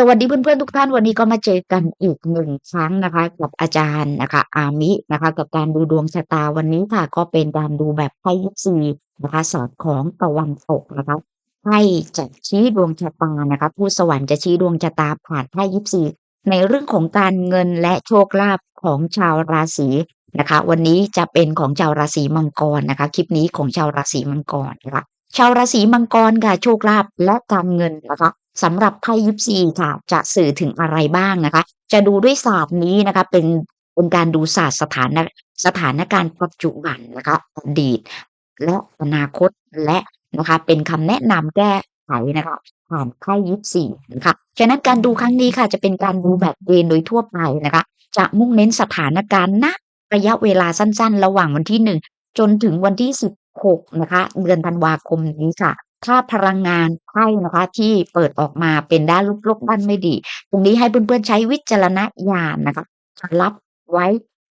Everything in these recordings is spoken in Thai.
สวัสดีเพื่อนๆทุกท่านวันนี้ก็มาเจอกันอีกหนึ่งครั้งนะคะ กับอาจารย์นะคะ อามินะคะ กับการดูดวงชะตาวันนี้ค่ะ ก็เป็นการดูแบบไพ่ยิปซีนะคะสตร์ของตะวันตกนะคะไพ่จะชี้ดวงชะตานะคะ ผู้สวรรค์จะชี้ดวงชะตาผ่านไพ่ยิปซีในเรื่องของการเงินและโชคลาภของชาวราศีนะคะ วันนี้จะเป็นของชาวราศีมังกรนะคะ คลิปนี้ของชาวราศีมังกรนะคะชาวราศีมังกรค่ะโชคลาภและการเงินนะคะ สำหรับไพ่ยิปซีค่ะ จะสื่อถึงอะไรบ้างนะคะ จะดูด้วยศาสตร์นี้นะคะ เป็นเป็นการดูศาสตร์สถานสถานการณ์ปัจจุบันนะคะอดีต และอนาคตและนะคะ เป็นคำแนะนำแก้ไขนะคะผ่านไพ่ยิปซีนะคะฉะนั้นการดูครั้งนี้ค่ะ จะเป็นการดูแบบเกณฑ์โดยทั่วไปนะคะ จะมุ่งเน้นสถานการณ์ณระยะเวลาสั้นๆ ระหว่างวันที่หนึ่งจนถึงวันที่สิบหกนะคะ เดือนธันวาคมนี้ค่ะ ถ้าพลังงานไพ่นะคะ ที่เปิดออกมาเป็นด้านลบๆด้านไม่ดี ตรงนี้ให้เพื่อนๆใช้วิจารณญาณนะคะรับไว้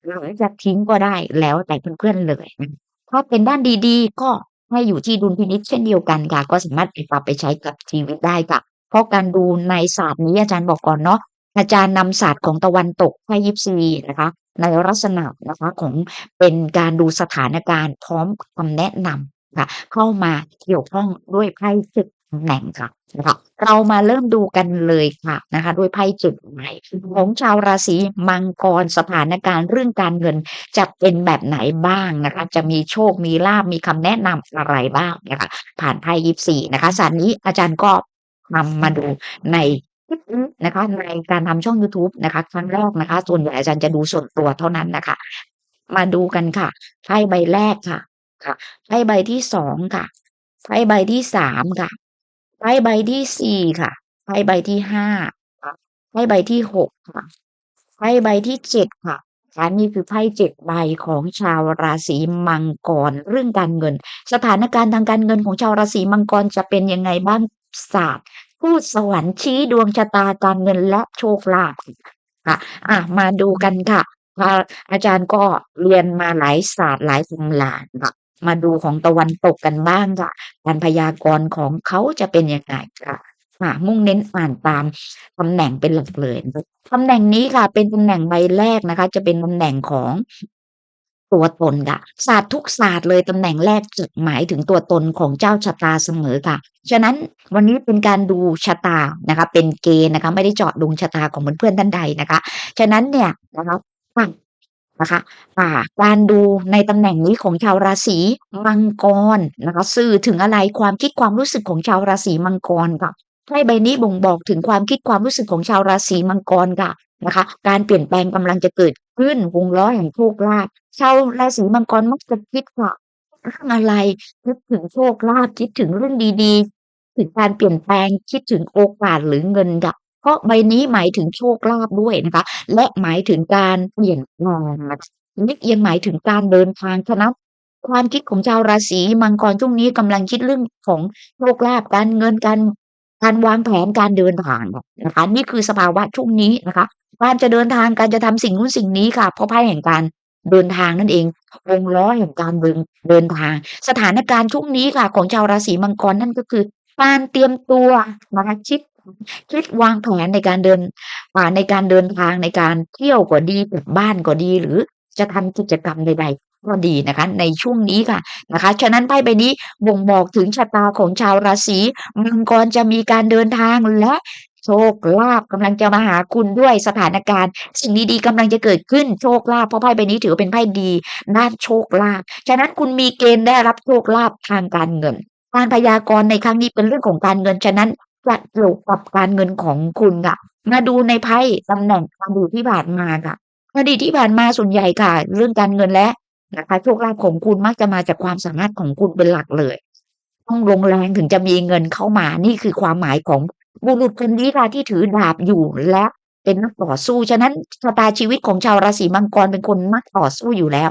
หรือจะทิ้งก็ได้แล้วแต่เพื่อนๆเลยนะถ้าเป็นด้านดีๆ ก็ให้อยู่ที่ดุลพินิจเช่นเดียวกันค่ะ ก็สามารถไปปรับไปใช้กับชีวิตได้ค่ะ เพราะการดูในศาสตร์นี้อาจารย์บอกก่อนเนาะอาจารย์นำศาสตร์ของตะวันตกไพ่ยิปซีนะคะ ในลักษณะนะคะของเป็นการดูสถานการณ์พร้อมคำแนะนำ ค่ะ เข้ามาเกี่ยวข้องด้วยไพ่จุดตำแหน่งค่ะนะคะเรามาเริ่มดูกันเลยค่ะนะคะด้วยไพ่จุดใหม่ของชาวราศีมังกรสถานการณ์เรื่องการเงินจะเป็นแบบไหนบ้างนะคะ จะมีโชคมีลาบมีคำแนะนำอะไรบ้างนะคะผ่านไพ่ยิปซีนะคะศาร์นี้อาจารย์ก็นำมาดูในคลิปนี้นะคะ ในการทำช่อง YouTube นะคะครั้งแรกนะคะ ส่วนใหญ่อาจารย์จะดูส่วนตัวเท่านั้นนะคะ มาดูกันค่ะไพ่ใบแรกค่ะ ค่ะไพ่ใบที่สองค่ะไพ่ใบที่สามค่ะไพ่ใบที่สี่ค่ะไพ่ใบที่ห้าค่ะไพ่ใบที่หกค่ะไพ่ใบที่เจ็ดค่ะค่ะนี่คือไพ่เจ็ดใบของชาวราศีมังกรเรื่องการเงิน สถานการณ์ทางการเงินของชาวราศีมังกรจะเป็นยังไงบ้างศาสตร์พูดสวรรค์ชี้ดวงชะตาการเงินและโชคลาภค่ะอะมาดูกันค่ะอาจารย์ก็เรียนมาหลายศาสตร์หลายตำราค่ะ มาดูของตะวันตกกันบ้างค่ะการพยากรณ์ของเขาจะเป็นยังไงค่ะค่ะมุ่งเน้นอ่านตามตำแหน่งเป็นหลักเลยตำแหน่งนี้ค่ะ เป็นตำแหน่งใบแรกนะคะ จะเป็นตำแหน่งของตัวตนค่ะศาสตร์ทุกศาสตร์เลยตำแหน่งแรกจุดหมายถึงตัวตนของเจ้าชะตาเสมอค่ะ ฉะนั้นวันนี้เป็นการดูชะตานะคะ เป็นเกณฑ์นะคะ ไม่ได้เจาะดวงชะตาของเพื่อนๆท่านใดนะคะ ฉะนั้นเนี่ยนะคะ นะคะอ่าการดูในตำแหน่งนี้ของชาวราศีมังกรนะคะสื่อถึงอะไรความคิดความรู้สึกของชาวราศีมังกรค่ะไพ่ใบนี้บ่งบอกถึงความคิดความรู้สึกของชาวราศีมังกรค่ะนะคะ การเปลี่ยนแปลงกำลังจะเกิดขึ้นวงล้อแห่งโชคลาภชาวราศีมังกรมักจะคิดว่าเรื่องอะไรคิดถึงโชคลาภคิดถึงเรื่องดีๆ ถึงการเปลี่ยนแปลงคิดถึงโอกาสหรือเงินค่ะ ราะใบนี้หมายถึงโชคลาภด้วยนะคะ และหมายถึงการเปลี่ยนแปลงนะคะนี่ยังหมายถึงการเดินทางฉะนั้นความคิดของชาวราศีมังกรช่วงนี้กำลังคิดเรื่องของโชคลาภการเงินการการวางแผนการเดินทางนะคะ นี่คือสภาวะช่วงนี้นะคะ การจะเดินทางการจะทำสิ่งนู้นสิ่งนี้ค่ะ เพราะไพ่แห่งการเดินทางนั่นเองวงล้อแห่งการเดินเดินทาง สถานการณ์ช่วงนี้ค่ะ ของชาวราศีมังกรนั่นก็คือ การเตรียมตัวนะคะคิด คิดวางแผนในการเดินอ่าในการเดินทางในการเที่ยวก็ดีกลับบ้านก็ดี หรือจะทำกิจกรรมใดๆก็ดีนะคะ ในช่วงนี้ค่ะนะคะ ฉะนั้นไพ่ใบนี้บ่งบอกถึงชะตาของชาวราศีมังกรจะมีการเดินทางและโชคลาภกำลังจะมาหาคุณด้วยสถานการณ์ สิ่งดีๆกำลังจะเกิดขึ้นโชคลาภเพราะไพ่ใบนี้ถือเป็นไพ่ดีด้านโชคลาภฉะนั้นคุณมีเกณฑ์ได้รับโชคลาภทางการเงินการพยากรณ์ในครั้งนี้เป็นเรื่องของการเงินฉะนั้น จะเกี่ยวกับการเงินของคุณค่ะ มาดูในไพ่ตำแหน่งการดูที่ผ่านมาค่ะอดีตที่ผ่านมาส่วนใหญ่ค่ะ เรื่องการเงินและนะคะโชคลาภของคุณมักจะมาจากความสามารถของคุณเป็นหลักเลย ต้องลงแรงถึงจะมีเงินเข้ามานี่คือความหมายของบุรุษคนนี้ค่ะที่ถือดาบอยู่และเป็นนักต่อสู้ ฉะนั้นชะตาชีวิตของชาวราศีมังกรเป็นคนนักต่อสู้อยู่แล้ว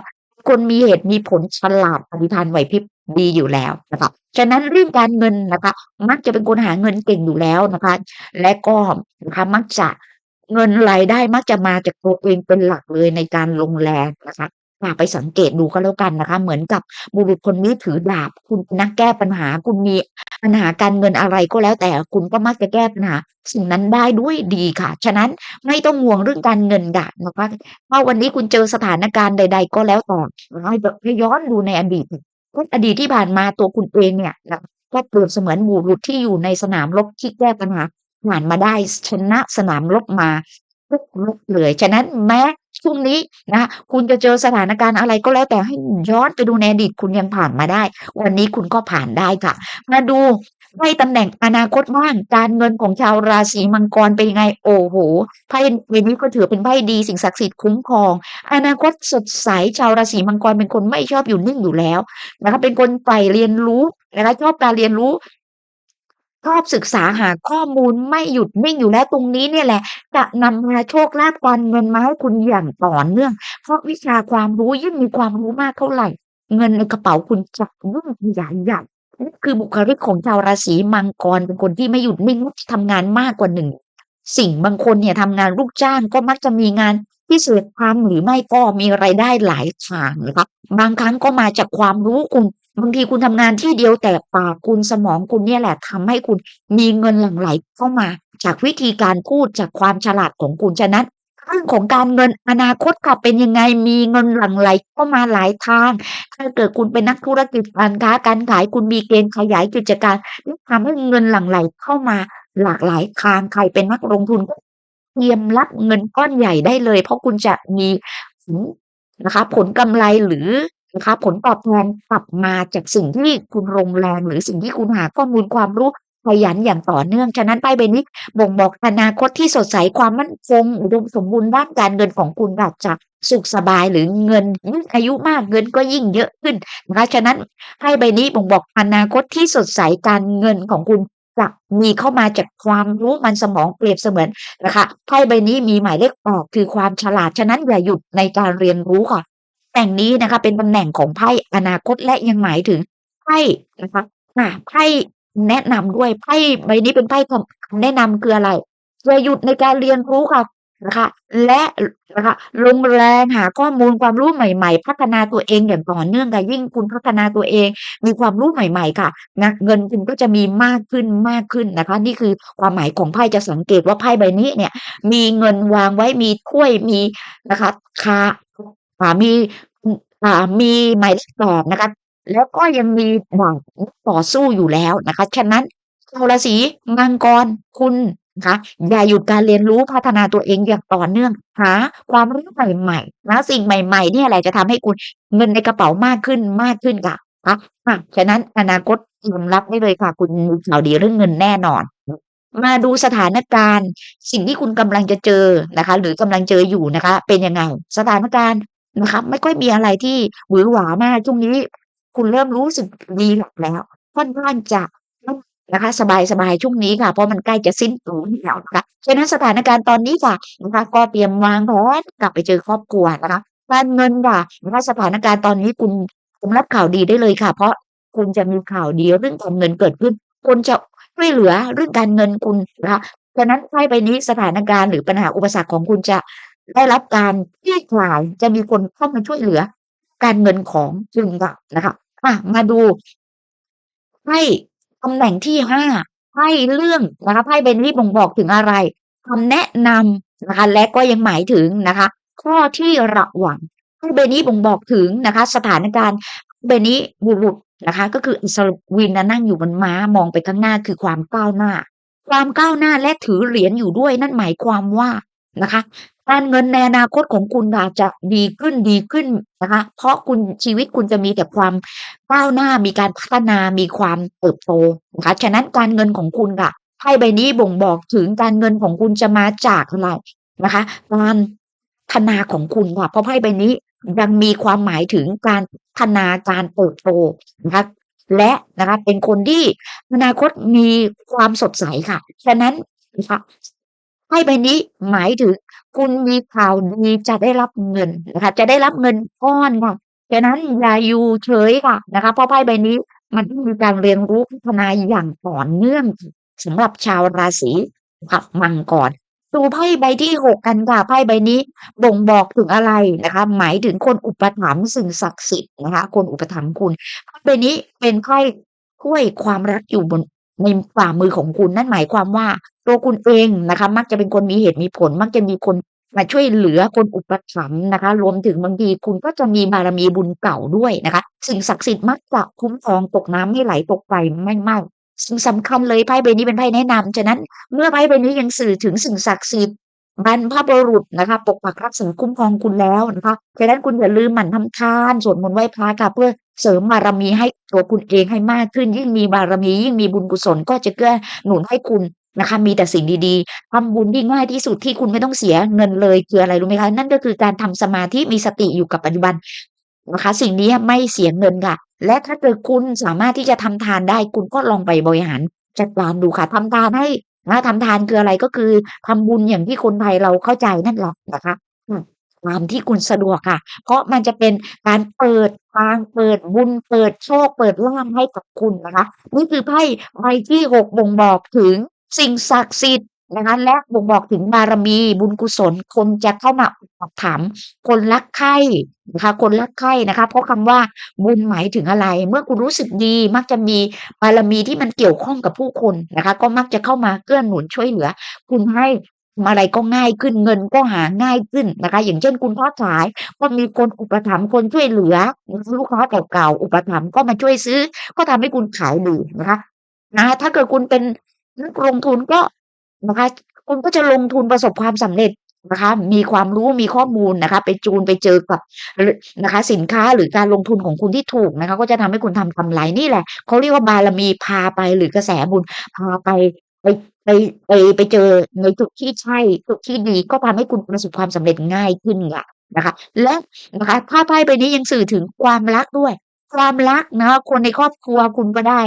คนมีเหตุมีผลฉลาดปฏิภานไหวพริบดีอยู่แล้วนะคะฉะนั้นเรื่องการเงินนะคะ มักจะเป็นคนหาเงินเก่งอยู่แล้วนะคะ และก็นะคะมักจะเงินรายได้มักจะมาจากตัวเองเป็นหลักเลยในการลงแรงนะคะ ค่ะไปสังเกตดูก็แล้วกันนะคะ เหมือนกับบุรุษคนนี้ถือดาบ คุณนักแก้ปัญหา คุณมีปัญหาการเงินอะไรก็แล้วแต่คุณก็มักจะแก้ปัญหาสิ่งนั้นได้ด้วยดีค่ะ ฉะนั้นไม่ต้องห่วงเรื่องการเงินค่ะนะคะถ้าวันนี้คุณเจอสถานการณ์ใด ๆ ก็แล้วแต่ให้แบบให้ย้อนดูในอดีตก็อดีตที่ผ่านมาตัวคุณเองเนี่ยนะก็เปรียบเสมือนบุรุษที่อยู่ในสนามรบที่แก้ปัญหาผ่านมาได้ชนะสนามรบมาทุกรบเลยฉะนั้นแม้ ช่วงนี้นะคุณจะเจอสถานการณ์อะไรก็แล้วแต่ให้ย้อนไปดูในอดีตคุณยังผ่านมาได้ วันนี้คุณก็ผ่านได้ค่ะ มาดูไพ่ตำแหน่งอนาคตบ้างการเงินของชาวราศีมังกรเป็นยังไงโอ้โหไพ่ใบนี้ก็ถือเป็นไพ่ดีสิ่งศักดิ์สิทธิ์คุ้มครอง อนาคตสดใสชาวราศีมังกรเป็นคนไม่ชอบอยู่นิ่งอยู่แล้วนะคะเป็นคนใฝ่เรียนรู้นะคะชอบการเรียนรู้ ชอบศึกษาหาข้อมูลไม่หยุดนิ่งอยู่แล้วตรงนี้เนี่ยแหละ จะนำมาโชคลาภการเงินมาให้คุณอย่างต่อเนื่อง เพราะวิชาความรู้ยิ่งมีความรู้มากเท่าไหร่ เงินในกระเป๋าคุณจะยิ่งขยายใหญ่นี่คือบุคลิกของชาวราศีมังกรเป็นคนที่ไม่หยุดนิ่งทำงานมากกว่าหนึ่งสิ่งบางคนเนี่ยทำงานลูกจ้างก็มักจะมีงานพิเศษทำหรือไม่ก็มีรายได้หลายทางนะคะบางครั้งก็มาจากความรู้คุณ บางทีคุณทำงานที่เดียวแต่ปากคุณสมองคุณเนี่ยแหละทำให้คุณมีเงินหลั่งไหลเข้ามา จากวิธีการพูดจากความฉลาดของคุณฉะนั้นเรื่องของการเงินอนาคตค่ะเป็นยังไงมีเงินหลั่งไหลเข้ามาหลายทาง ถ้าเกิดคุณเป็นนักธุรกิจการค้าการขายคุณมีเกณฑ์ขยายกิจการนี่ทำให้เงินหลั่งไหลเข้ามาหลากหลายทางใครเป็นนักลงทุนก็เตรียมรับเงินก้อนใหญ่ได้เลย เพราะคุณจะมีนะคะผลกำไรหรือ นะคะผลตอบแทนกลับมาจากสิ่งที่คุณลงแรงหรือสิ่งที่คุณหาข้อมูลความรู้ขยันอย่างต่อเนื่อง ฉะนั้นไพ่ใบนี้บ่งบอกอนาคตที่สดใสความมั่นคงอุดมสมบูรณ์ด้านการเงินของคุณอาจจะสุขสบายหรือเงินยิ่งอายุมากเงินก็ยิ่งเยอะขึ้นนะคะฉะนั้นไพ่ใบนี้บ่งบอกอนาคตที่สดใสการเงินของคุณจะมีเข้ามาจากความรู้มันสมองเปรียบเสมือนนะคะไพ่ใบนี้มีหมายเลขออกคือความฉลาดฉะนั้นอย่าหยุดในการเรียนรู้ค่ะ แต่งนี้นะคะ เป็นตำแหน่งของไพ่อนาคตและยังหมายถึงไพ่นะคะอ่าไพ่แนะนำด้วยไพ่ใบนี้เป็นไพ่คำแนะนำคืออะไรอย่าหยุดในการเรียนรู้ค่ะนะคะ และนะคะลงแรงหาข้อมูลความรู้ใหม่ ๆ พัฒนาตัวเองอย่างต่อเนื่องค่ะยิ่งคุณพัฒนาตัวเอง มีความรู้ใหม่ ๆ ค่ะนะเงินคุณก็จะมีมากขึ้นมากขึ้นนะคะ นี่คือความหมายของไพ่จะสังเกตว่าไพ่ใบนี้เนี่ย มีเงินวางไว้มีถ้วยมีนะคะคา อ่า มีอ่า มีหมายเลขแปดนะคะ แล้วก็ยังมีดาบต่อสู้อยู่แล้วนะคะ ฉะนั้น ชาวราศีมังกร คุณนะคะ อย่าหยุดการเรียนรู้ พัฒนาตัวเองอย่างต่อเนื่อง หาความรู้ใหม่ๆนะสิ่งใหม่ ๆ เนี่ยแหละจะทำให้คุณ เงินในกระเป๋ามากขึ้น มากขึ้นค่ะนะอะ ฉะนั้นอนาคต ยอมรับได้เลยค่ะ คุณมีข่าวดีเรื่องเงินแน่นอนมาดูสถานการณ์ สิ่งที่คุณกำลังจะเจอนะคะ หรือกำลังเจออยู่นะคะ เป็นยังไง สถานการณ์ นะคะไม่ค่อยมีอะไรที่หวือหวามากช่วงนี้ คุณเริ่มรู้สึกดีแล้วค่อนข้างจะนะคะสบายๆช่วงนี้ค่ะ เพราะมันใกล้จะสิ้นปีแล้วนะคะฉะนั้นสถานการณ์ตอนนี้ค่ะนะคะก็เตรียมวางแผนกลับไปเจอครอบครัวนะคะการเงินค่ะนะคะสถานการณ์ตอนนี้คุณคุณรับข่าวดีได้เลยค่ะ เพราะคุณจะมีข่าวดีเรื่องการเงินเกิดขึ้นคุณจะช่วยเหลือเรื่องการเงินคุณนะคะฉะนั้นไพ่ใบนี้สถานการณ์หรือปัญหาอุปสรรคของคุณจะ ได้รับการคลี่คลายจะมีคนเข้ามาช่วยเหลือ การเงินของคุณค่ะนะคะอะมาดูไพ่ตำแหน่งที่ห้าไพ่เรื่องนะคะไพ่ใบนี้บ่งบอกถึงอะไรคำแนะนำนะคะและก็ยังหมายถึงนะคะ ข้อที่ระวังไพ่ใบนี้บ่งบอกถึงนะคะ สถานการณ์ใบนี้บุรุษนะคะ ก็คืออิสรวินนนั่งอยู่บนม้ามองไปข้างหน้าคือความก้าวหน้า ความก้าวหน้าและถือเหรียญอยู่ด้วยนั่นหมายความว่านะคะ การเงินในอนาคตของคุณอาจจะดีขึ้นดีขึ้นนะคะ เพราะคุณชีวิตคุณจะมีแต่ความก้าวหน้ามีการพัฒนามีความเติบโตนะคะฉะนั้นการเงินของคุณค่ะไพ่ใบนี้บ่งบอกถึงการเงินของคุณจะมาจากอะไรนะคะการพัฒนาของคุณค่ะ เพราะไพ่ใบนี้ยังมีความหมายถึงการพัฒนาการเติบโตนะคะและนะคะเป็นคนที่อนาคตมีความสดใสค่ะ ฉะนั้นนะคะไพ่ใบนี้หมายถึง คุณมีข่าวดีจะได้รับเงินนะคะ จะได้รับเงินก้อนค่ะฉะนั้นอย่าอยู่เฉยค่ะนะคะ เพราะไพ่ใบนี้มันต้องมีการเรียนรู้พัฒนาอย่างต่อเนื่องสำหรับชาวราศีค่ะมังกรดูไพ่ใบที่6กันค่ะไพ่ใบนี้บ่งบอกถึงอะไรนะคะ หมายถึงคนอุปถัมภ์สิ่งศักดิ์สิทธิ์นะคะ คนอุปถัมภ์คุณไพ่ใบนี้เป็นไพ่ถ้วยความรักอยู่บน ในฝ่ามือของคุณนั่นหมายความว่า ตัวคุณเองนะคะ มักจะเป็นคนมีเหตุมีผล มักจะมีคนมาช่วยเหลือคนอุปถัมภ์นะคะ รวมถึงบางทีคุณก็จะมีบารมีบุญเก่าด้วยนะคะ สิ่งศักดิ์สิทธิ์มักจะคุ้มครองตกน้ำไม่ไหลตกไฟไม่ไหม้สิ่งสำคัญเลยไพ่ใบนี้เป็นไพ่แนะนำฉะนั้น เมื่อไพ่ใบนี้ยังสื่อถึงสิ่งศักดิ์สิทธิ์ บรรพบุรุษนะคะ ปกปักรักษาคุ้มครองคุณแล้วนะคะฉะนั้นคุณอย่าลืมหมั่นทำทานสวดมนต์ไหว้พระค่ะเพื่อเสริมบารมีให้ตัวคุณเองให้มากขึ้น ยิ่งมีบารมียิ่งมีบุญกุศลก็จะเกื้อหนุนให้คุณนะคะ มีแต่สิ่งดีๆทำบุญที่ง่ายที่สุดที่คุณไม่ต้องเสียเงินเลยคืออะไรรู้ไหมคะนั่นก็คือการทำสมาธิมีสติอยู่กับปัจจุบันนะคะ สิ่งนี้ไม่เสียเงินค่ะ และถ้าเกิดคุณสามารถที่จะทำทานได้คุณก็ลองไปบริหารจัดการดูค่ะทำทานให้ นะทำทานคืออะไรก็คือทำบุญอย่างที่คนไทยเราเข้าใจนั่นแหละนะคะตามที่คุณสะดวกค่ะ เพราะมันจะเป็นการเปิดทางเปิดบุญเปิดโชคเปิดลาภให้กับคุณนะคะ นี่คือไพ่ใบที่หกบ่งบอกถึงสิ่งศักดิ์สิทธิ์ นะคะและบ่งบอกถึงบารมีบุญกุศล คนจะเข้ามาอุปถัมภ์คนรักใคร่นะคะคนรักใคร่นะคะเพราะคำว่าบุญหมายถึงอะไร เมื่อคุณรู้สึกดี มักจะมีบารมีที่มันเกี่ยวข้องกับผู้คนนะคะ ก็มักจะเข้ามาเกื้อหนุนช่วยเหลือ คุณให้อะไรก็ง่ายขึ้นเงินก็หาง่ายขึ้นนะคะ อย่างเช่นคุณค้าขายก็มีคนอุปถัมภ์คนช่วยเหลือลูกค้าเก่าๆอุปถัมภ์ก็มาช่วยซื้อ ก็ทำให้คุณขายดีนะคะนะถ้าเกิดคุณเป็นนักลงทุนก็ นะคะ คุณก็จะลงทุนประสบความสำเร็จนะคะ มีความรู้มีข้อมูลนะคะ ไปจูนไปเจอกับนะคะ สินค้าหรือการลงทุนของคุณที่ถูกนะคะ ก็จะทำให้คุณทำกำไรนี่แหละเขาเรียกว่าบารมีพาไปหรือกระแสบุญพาไปไปไปไปไปเจอในจุดที่ใช่จุดที่ดีก็ทำให้คุณประสบความสำเร็จง่ายขึ้นค่ะนะคะ และนะคะถ้าไพ่ใบนี้ยังสื่อถึงความรักด้วย ความรักนะคะคนในครอบครัวคุณก็ได้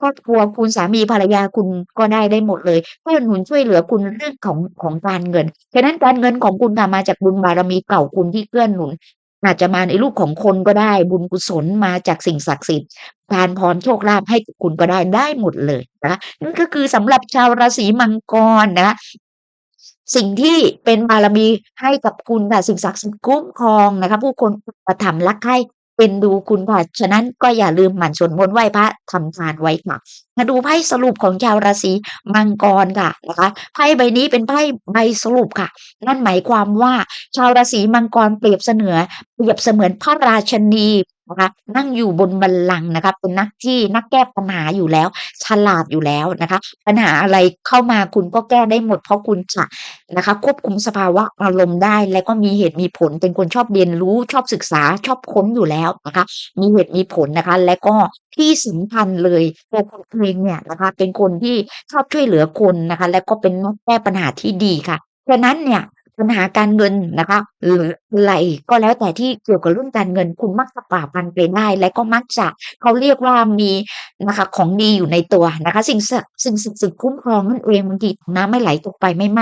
ครอบครัวคุณสามีภรรยาคุณก็ได้ได้หมดเลยเกื้อนหนุนช่วยเหลือคุณเรื่องของของการเงินฉะนั้นการเงินของคุณค่ะมาจากบุญบารมีเก่าคุณที่เกื้อนหนุน อาจจะมาในรูปของคนก็ได้ บุญกุศลมาจากสิ่งศักดิ์สิทธิ์ทานพรโชคลาภให้คุณก็ได้ได้หมดเลยนะคะนั่นก็คือสำหรับชาวราศีมังกรนะสิ่งที่เป็นบารมีให้กับคุณค่ะสิ่งศักดิ์สิทธิ์คุ้มครองนะคะผู้คนอุปถัมรักใคร่ เป็นดูคุณค่ะฉะนั้นก็อย่าลืมหมั่นสวดมนต์ไหว้พระทำทานไว้ค่ะมาดูไพ่สรุปของชาวราศีมังกรค่ะนะคะไพ่ใบนี้เป็นไพ่ใบสรุปค่ะ นั่นหมายความว่าชาวราศีมังกรเปรียบเสนือเปรียบเสมือนพระราชนี นะคะนั่งอยู่บนบัลลังก์นะคะเป็นนักที่นักแก้ปัญหาอยู่แล้ว ฉลาดอยู่แล้วนะคะ ปัญหาอะไรเข้ามาคุณก็แก้ได้หมดเพราะคุณจะนะคะ ควบคุมสภาวะอารมณ์ได้ และก็มีเหตุมีผลเป็นคนชอบเรียนรู้ชอบศึกษาชอบค้นอยู่แล้วนะคะ มีเหตุมีผลนะคะ และก็ที่สำคัญเลยตัวคุณเองเนี่ยนะคะ เป็นคนที่ชอบช่วยเหลือคนนะคะ และก็เป็นนักแก้ปัญหาที่ดีค่ะฉะนั้นเนี่ย ปัญหาการเงินนะคะหรืออะไรก็แล้วแต่ที่เกี่ยวกับเรื่องการเงินคุณมักจะฝ่าฟันไปได้ และก็มักจะเขาเรียกว่ามีนะคะของดีอยู่ในตัวนะคะ สิ่งสิ่งศักดิ์สิทธิ์คุ้มครองนั่นเองบางทีน้ำไม่ไหลตกไฟไม่ไหม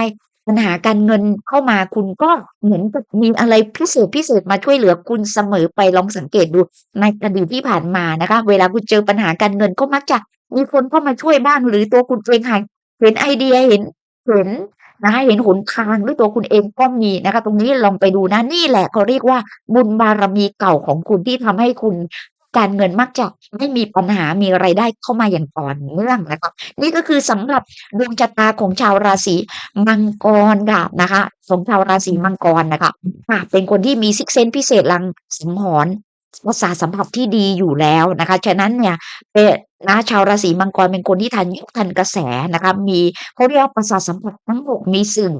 ปัญหาการเงินเข้ามาคุณก็เหมือนกับมีอะไรพิเศษๆมาช่วยเหลือคุณเสมอไปลองสังเกตดูในอดีตที่ผ่านมานะคะ เวลาคุณเจอปัญหาการเงินก็มักจะมีคนเข้ามาช่วยบ้างหรือตัวคุณเองหาเห็นไอเดียเห็นเห็น นะคะเห็นหนทางหรือตัวคุณเองก็มีนะคะ ตรงนี้ลองไปดูนะนี่แหละเขาเรียกว่าบุญบารมีเก่าของคุณที่ทำให้คุณการเงินมักจะไม่มีปัญหามีรายได้เข้ามาอย่างต่อเนื่องนะคะนี่ก็คือสำหรับดวงชะตาของชาวราศีมังกรค่ะนะคะของชาวราศีมังกรนะคะค่ะเป็นคนที่มี Sixth Sense พิเศษลางสังหรณ์ ประสาทสัมผัสที่ดีอยู่แล้วนะคะ ฉะนั้นเนี่ยเป็นนะชาวราศีมังกรเป็นคนที่ทันยุคทันกระแสนะคะ มีเขาเรียกว่าประสาทสัมผัสทั้งหกมีสื่อ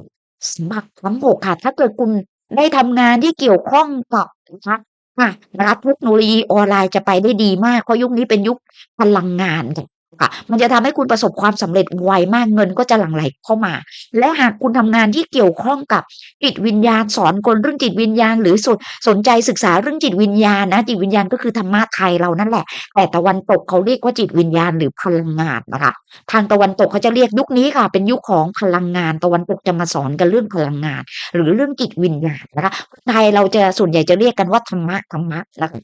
สมัครทั้งหกค่ะ ถ้าเกิดคุณได้ทำงานที่เกี่ยวข้องกับนะคะค่ะนะคะเทคโนโลยีออนไลน์จะไปได้ดีมากเพราะยุคนี้เป็นยุคพลังงานค่ะ ค่ะ มันจะทำให้คุณประสบความสำเร็จไวมากเงินก็จะหลั่งไหลเข้ามา และหากคุณทำงานที่เกี่ยวข้องกับจิตวิญญาณสอนคนเรื่องจิตวิญญาณ หรือสนสนใจศึกษาเรื่องจิตวิญญาณนะจิตวิญญาณก็คือธรรมะไทยเรานั่นแหละ แต่ตะวันตกเขาเรียกว่าจิตวิญญาณหรือพลังงานนะคะทางตะวันตกเขาจะเรียกยุคนี้ค่ะ เป็นยุคของพลังงาน ตะวันตกจะมาสอนกันเรื่องพลังงาน หรือเรื่องจิตวิญญาณนะคะไทยเราจะส่วนใหญ่จะเรียกกันว่าธรรมะธรรมะนะคะ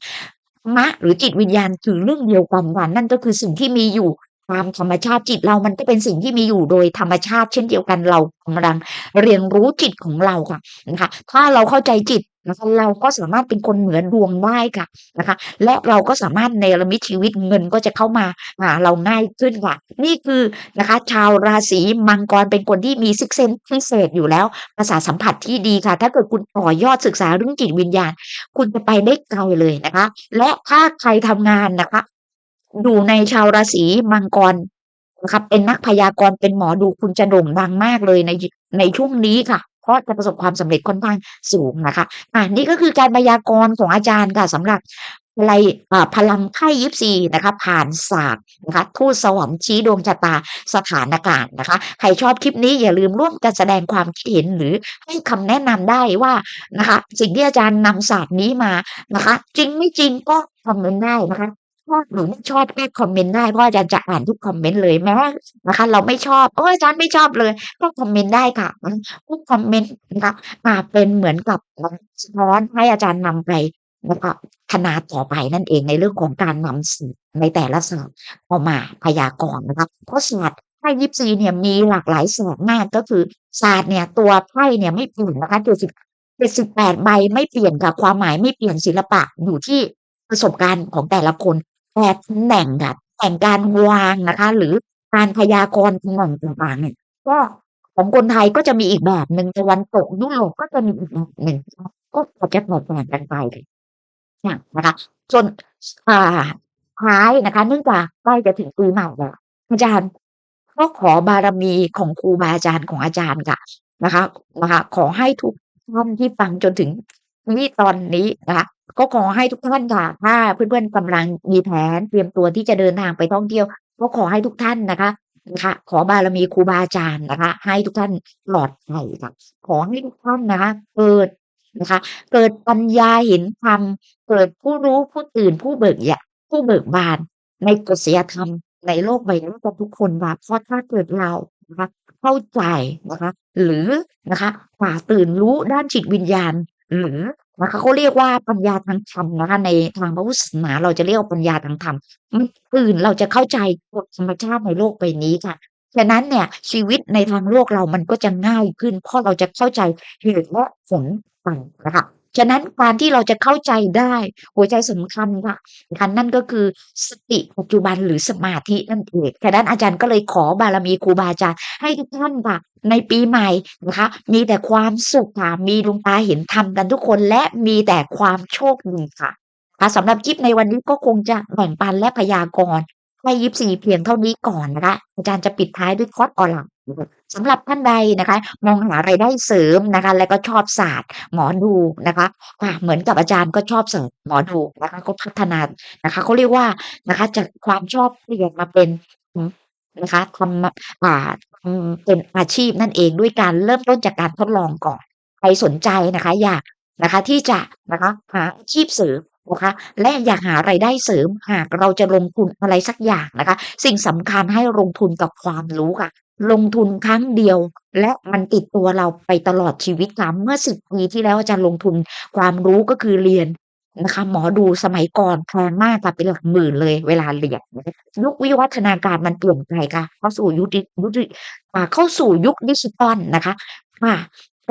รรมะหรือจิตวิญญาณคือเรื่องเดียวกันค่ะนั่นก็คือสิ่งที่มีอยู่ ตามธรรมชาติจิตเรามันก็เป็นสิ่งที่มีอยู่โดยธรรมชาติเช่นเดียวกันเรากำลังเรียนรู้จิตของเราค่ะนะคะ ถ้าเราเข้าใจจิตนะคะเราก็สามารถเป็นคนเหนือดวงได้ค่ะนะคะ และเราก็สามารถเนระมิตชีวิตเงินก็จะเข้ามาหาเราง่ายขึ้นค่ะ นี่คือนะคะ ชาวราศีมังกรเป็นคนที่มี Sixth Sense พิเศษอยู่แล้วประสาสัมผัสที่ดีค่ะ ถ้าเกิดคุณต่อยอดศึกษาเรื่องจิตวิญญาณ คุณจะไปได้ไกลเลยนะคะ และถ้าใครทำงานนะคะ อยู่ในชาวราศีมังกรนะคะเป็นนักพยากรณ์เป็นหมอดูคุณจะโด่งดังมากเลยในในช่วงนี้ค่ะ เพราะจะประสบความสำเร็จค่อนข้างสูงนะคะอ่านี่ก็คือการพยากรณ์ของอาจารย์ค่ะสำหรับไลอ่าพลังไพ่ยิปซีนะคะผ่านศาสตร์นะคะทูตสวรรค์ชี้ดวงชะตาสถานการณ์นะคะใครชอบคลิปนี้อย่าลืมร่วมกันแสดงความคิดเห็นหรือให้คำแนะนำได้ว่านะคะ สิ่งที่อาจารย์นำศาสตร์นี้มานะคะ จริงไม่จริงก็คอมเมนต์ได้นะคะ ชอบหรือไม่ชอบก็คอมเมนต์ได้เพราะอาจารย์จะอ่านทุกคอมเมนต์เลยแม้ว่านะคะ เราไม่ชอบโอ๊ยอาจารย์ไม่ชอบเลย ก็คอมเมนต์ได้ค่ะทุกคอมเมนต์นะคะอ่าเป็นเหมือนกับอ่าสะท้อนให้อาจารย์นำไปนะคะพัฒนาต่อไปนั่นเองในเรื่องของการนำสื่อในแต่ละศาสตร์เอามาพยากรณ์นะคะเพราะศาสตร์ไพ่ยิปซีเนี่ยมีหลากหลายศาสตร์มากก็คือศาสตร์เนี่ยตัวไพ่เนี่ยไม่เปลี่ยนนะคะ70 78ใบไม่เปลี่ยนค่ะความหมายไม่เปลี่ยนศิลปะอยู่ที่ประสบการณ์ของแต่ละคน แต่ตำแหน่งค่ะแห่งการวางนะคะ หรือการพยากรณ์ตำแหน่งต่างๆเนี่ยก็ของคนไทยก็จะมีอีกแบบหนึ่งตะวันตกยุโรปก็จะมีอีกแบบหนึ่งก็อาจจะแตกต่างกันไปค่ะนะคะจนอ่าท้ายนะคะ เนื่องจากใกล้จะถึงปีใหม่แล้วอาจารย์ก็ขอบารมีของครูบาอาจารย์ของอาจารย์ค่ะนะคะนะคะ ขอให้ทุกท่านที่ฟังจนถึง นี่ตอนนี้นะคะก็ขอให้ทุกท่านค่ะ ถ้าเพื่อนๆกำลังมีแผนเตรียมตัวที่จะเดินทางไปท่องเที่ยว ก็ขอให้ทุกท่านนะคะนะคะขอบารมีครูบาอาจารย์นะคะ ให้ทุกท่านปลอดภัยค่ะ ขอให้ทุกท่านนะคะ เกิดนะคะ เกิดปัญญาเห็นธรรมเกิดผู้รู้ผู้ตื่นผู้เบิกยะผู้เบิกบาน ในกฎศีลธรรมในโลกใบนี้กันทุกคนค่ะเพราะถ้าเกิดเรานะคะเข้าใจนะคะ หรือนะคะฝ่าตื่นรู้ด้านจิตวิญญาณ หรือนะคะเขาเรียกว่าปัญญาทางธรรมนะคะในทางพระพุทธศาสนาเราจะเรียกว่าปัญญาทางธรรมมันตื่นเราจะเข้าใจกฎธรรมชาติในโลกใบนี้ค่ะฉะนั้นเนี่ยชีวิตในทางโลกเรามันก็จะง่ายขึ้นเพราะเราจะเข้าใจเหตุและผลต่างนะคะ ฉะนั้นการที่เราจะเข้าใจได้ หัวใจสำคัญค่ะนะคะนั่นก็คือสติปัจจุบันหรือสมาธินั่นเองฉะนั้นอาจารย์ก็เลยขอบารมีครูบาอาจารย์ให้ทุกท่านค่ะในปีใหม่นะคะ มีแต่ความสุขค่ะมีดวงตาเห็นธรรมกันทุกคน และมีแต่ความโชคดีค่ะค่ะสำหรับคลิปในวันนี้ก็คงจะแบ่งปันและพยากรณ์ไพ่ยิปซีเพียงเท่านี้ก่อนนะคะอาจารย์จะปิดท้ายด้วยคอร์สออนไลน์ สำหรับท่านใดนะคะ มองหารายได้เสริมนะคะ และก็ชอบศาสตร์ หมอดูนะคะค่ะเหมือนกับอาจารย์ก็ชอบศาสตร์หมอดูนะคะก็พัฒนานะคะเขาเรียกว่านะคะจากความชอบเปลี่ยนมาเป็นนะคะทำอ่าทำเป็นอาชีพนั่นเองด้วยการเริ่มต้นจากการทดลองก่อนใครสนใจนะคะ อยากนะคะที่จะนะคะหาอาชีพเสริมนะคะและอยากหารายได้เสริมหากเราจะลงทุนอะไรสักอย่างนะคะ สิ่งสำคัญให้ลงทุนกับความรู้ค่ะ ลงทุนครั้งเดียว และมันติดตัวเราไปตลอดชีวิตค่ะเมื่อ10ปีที่แล้วอาจารย์ลงทุนความรู้ก็คือเรียนนะคะหมอดูสมัยก่อนแพงมากค่ะเป็นหลักหมื่นเลยเวลาเรียนยุควิวัฒนาการมันเปลี่ยนไปค่ะเข้าสู่ยุคดิยุคเข้าสู่ยุคดิจิทัลนะคะค่ะ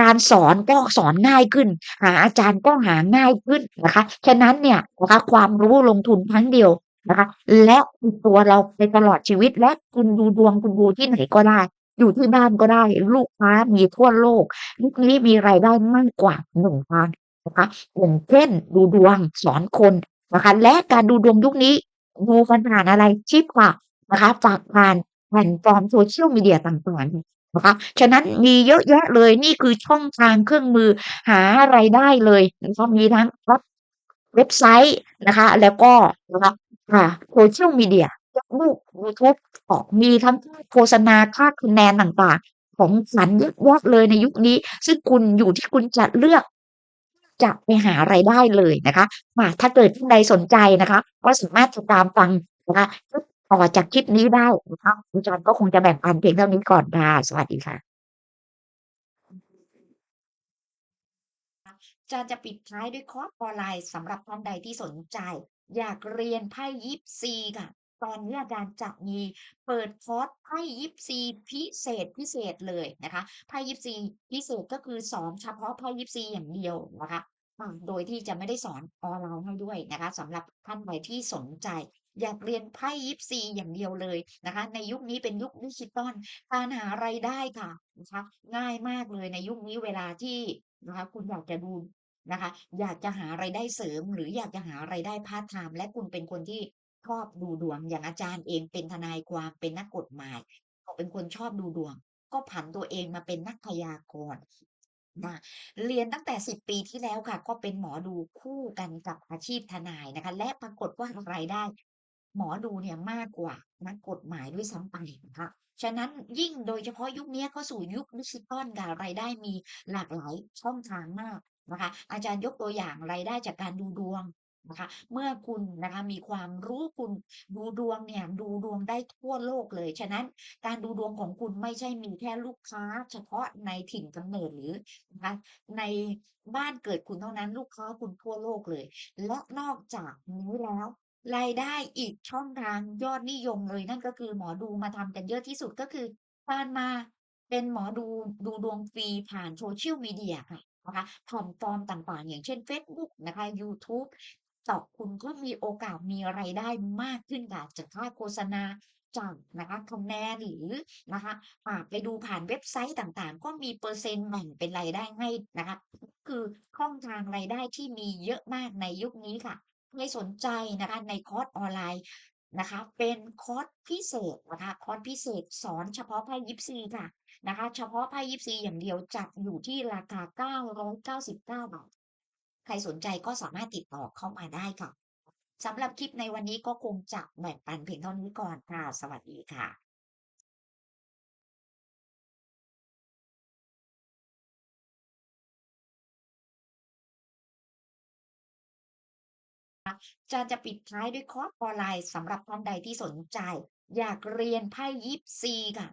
การสอนก็สอนง่ายขึ้น หาอาจารย์ก็หาง่ายขึ้นนะคะ ฉะนั้นเนี่ยนะคะความรู้ลงทุนครั้งเดียว นะคะ และติดตัวเราไปตลอดชีวิต และคุณดูดวงคุณดูที่ไหนก็ได้ อยู่ที่บ้านก็ได้ ลูกค้ามีทั่วโลกยุคนี้มีรายได้มากกว่า1ทางพันนะคะอย่างเช่น ดูดวงสอนคนนะคะ และการดูดวงยุคนี้ดูกันผ่านอะไร?ชิปค่ะนะคะฝากผ่านแพลตฟอร์ม Social Media ต่างๆนะคะฉะนั้นมีเยอะแยะเลยนี่คือช่องทางเครื่องมือหารายได้เลยนะคะมีทั้งเว็บไซต์นะคะ แล้วก็นะคะ อ่า Social Media เฟซบุ๊กยูทูบ TikTok มีทั้งโฆษณา ค่าคะแนนต่าง ๆ ของขวัญเยอะแยะเลยในยุคนี้ ซึ่งคุณอยู่ที่คุณจะเลือก จะไปหารายได้เลยนะคะค่ะถ้าเกิดท่านใดสนใจนะคะ ก็สามารถติดตามฟังนะคะต่อจากคลิปนี้ได้นะคะอาจารย์ก็คงจะแบ่งปันเพียงเท่านี้ก่อนค่ะ สวัสดีค่ะอาจารย์จะปิดท้ายด้วยคอร์สออนไลน์สำหรับท่านใดที่สนใจ อยากเรียนไพ่ยิปซีค่ะ ตอนนี้อาจารย์จะมีเปิดคอร์สไพ่ยิปซีพิเศษพิเศษเลยนะคะไพ่ยิปซีพิเศษก็คือสอนเฉพาะไพ่ยิปซีอย่างเดียวนะคะโดยที่จะไม่ได้สอนออนไลน์ให้ด้วยนะคะสำหรับท่านใดที่สนใจ อยากเรียนไพ่ยิปซีอย่างเดียวเลยนะคะ ในยุคนี้เป็นยุคดิจิทัลการหารายได้ค่ะนะคะง่ายมากเลยในยุคนี้เวลาที่นะคะคุณอยากจะดู นะคะ อยากจะหารายได้เสริม หรืออยากจะหารายได้พาร์ตไทม์และคุณเป็นคนที่ชอบดูดวงอย่างอาจารย์เองเป็นทนายความเป็นนักกฎหมายก็เป็นคนชอบดูดวง ก็ผันตัวเองมาเป็นนักพยากรณ์นะเรียนตั้งแต่10ปีที่แล้วค่ะ ก็เป็นหมอดูคู่กันกับอาชีพทนายนะคะ และปรากฏว่ารายได้ หมอดูเนี่ยมากกว่านักกฎหมายด้วยซ้ำไปนะคะฉะนั้นยิ่งโดยเฉพาะยุคเนี้ยเข้าสู่ยุคดิจิทัลค่ะรายได้มีหลากหลายช่องทางมาก นะคะ อาจารย์ยกตัวอย่างรายได้จากการดูดวงนะคะ เมื่อคุณนะคะมีความรู้คุณดูดวงเนี่ยดูดวงได้ทั่วโลกเลย ฉะนั้นการดูดวงของคุณไม่ใช่มีแค่ลูกค้า เฉพาะในถิ่นกำเนิดหรือนะคะในบ้านเกิดคุณเท่านั้นลูกค้าคุณทั่วโลกเลย และนอกจากนี้แล้วรายได้อีกช่องทางยอดนิยมเลย นั่นก็คือหมอดูมาทำกันเยอะที่สุดก็คือการมาเป็นหมอดูดูดวงฟรีผ่าน Social Media ค่ะ นะคะแพลตฟอร์มต่างๆ อย่างเช่นเฟซบุ๊กนะคะยูทูบ TikTok คุณก็มีโอกาสมีรายได้มากขึ้นค่ะจากค่าโฆษณาจากนะคะคะแนนหรือนะคะไปดูผ่านเว็บไซต์ต่างๆ ก็มีเปอร์เซ็นต์แบ่งเป็นรายได้ให้นะคะ คือช่องทางรายได้ที่มีเยอะมากในยุคนี้ค่ะใครสนใจนะคะในคอร์สออนไลน์นะคะ เป็นคอร์สพิเศษนะคะคอร์สพิเศษสอนเฉพาะไพ่ยิปซีค่ะ นะคะ เฉพาะไพ่ยิปซีอย่างเดียวจะอยู่ที่ราคา 999 บาท ใครสนใจก็สามารถติดต่อเข้ามาได้ค่ะสำหรับคลิปในวันนี้ก็คงจะแบ่งปันเพียงเท่านี้ก่อนค่ะ สวัสดีค่ะจารย์จะปิดท้ายด้วยคอร์สออนไลน์สำหรับท่านใดที่สนใจ อยากเรียนไพ่ยิปซีค่ะ